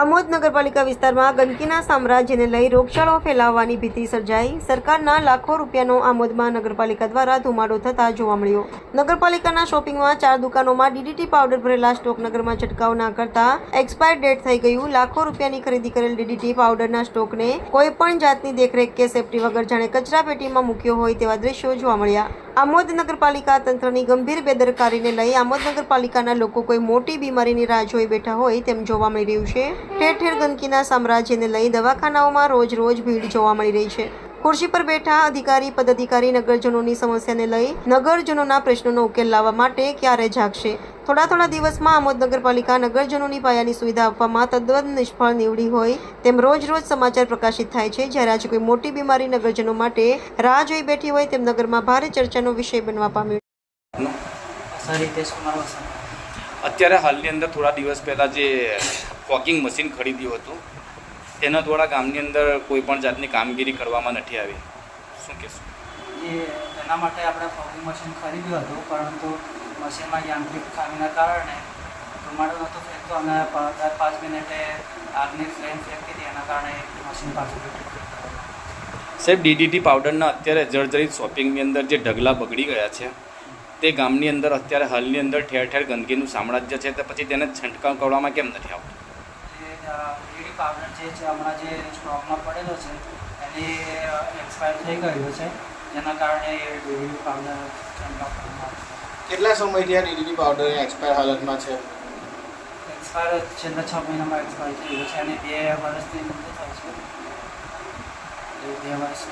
આમોદ નગરપાલિકા વિસ્તારમાં ગંદકીના સામ્રાજ્યને લઈ રોગચાળો ફેલાવવાની ભીતિ સર્જાઈ. સરકારના લાખો રૂપિયાનો આમોદમાં નગરપાલિકા દ્વારા ધુમાડો થતા જોવા મળ્યો. નગરપાલિકાના શોપિંગમાં ચાર દુકાનોમાં ડીડીટી પાવડર ભરેલા સ્ટોક નગરમાં છંટકાવ ના કરતા એક્સપાયર ડેટ થઈ ગયું. લાખો રૂપિયાની ખરીદી કરેલ ડીડીટી પાવડરના સ્ટોકને કોઈ પણ જાતની દેખરેખ કે સેફટી વગર જાણે કચરા પેટીમાં મૂક્યો હોય તેવા દ્રશ્યો જોવા મળ્યા. આમોદ નગરપાલિકા તંત્રની ગંભીર બેદરકારીને લઈ આમોદ નગરપાલિકાના લોકો કોઈ મોટી બીમારીની રાહ જોઈ બેઠા હોય તેમ જોવા મળી રહ્યું છે. ઠેર ઠેર ગંદકીના સામ્રાજ્યને લઈ દવાખાનાઓમાં રોજ રોજ ભીડ જોવા મળી રહી છે. ખુરશી પર બેઠા અધિકારી, પદાધિકારી, નગરજનોની સમસ્યાને લઈ નગરજનોના પ્રશ્નોનો ઉકેલ લાવવા માટે ક્યારે જાગશે? થોડા થોડા દિવસમાં આમોદ નગરપાલિકા નગરજનોની પાયાની સુવિધા આપવામાં તદ્દન નિષ્ફળ નીવડી હોય તેમ રોજ રોજ સમાચાર પ્રકાશિત થાય છે. જ્યારે આજે કોઈ મોટી બીમારી નગરજનો માટે રાહ જોઈ બેઠી હોય તેમ નગરમાં ભારે ચર્ચાનો વિષય બનવા પામ્યો. અત્યારે હાલની અંદર થોડા દિવસ પહેલાં જે ફોકિંગ મશીન ખરીદ્યું હતું તેના દ્વારા ગામની અંદર કોઈ પણ જાતની કામગીરી કરવામાં નથી આવી. શું કહેશું? જે તેના માટે આપણે ફોકિંગ મશીન ખરીદ્યું હતું પરંતુ મશીનમાં યાંત્રિક ખામીના કારણે ધુમાડો નહોતો ફેંકતો અને દર પાંચ મિનિટે આગની ફ્લેમ ફેંકતી હતી એના કારણે મશીન પાછું સાહેબ ડીડીટી પાવડરના અત્યારે જર્જરિત શોપિંગની અંદર જે ઢગલા બગડી ગયા છે તે ગામની અંદર અત્યારે હાલની અંદર ઠેર ઠેર ગંદકીનું સામ્રાજ્ય છે તો પછી તેને છંટકાવ કરવામાં કેમ નથી આવતો? પાવડર જે છે હમણાં જે સ્ટોકમાં પડેલો છે એને એક્સપાયર થઈ ગયો છે. જેના કારણે એ ડીડી પાવડર છંટકાવ કેટલા સમયથી આ ડીડીટી પાવડર એક્સપાયર હાલતમાં છે? એક્સપાયર છેલ્લા છ મહિનામાં એક્સપાયર થઈ ગયો છે અને બે વર્ષથી મુદત થાય છે. બે વર્ષ.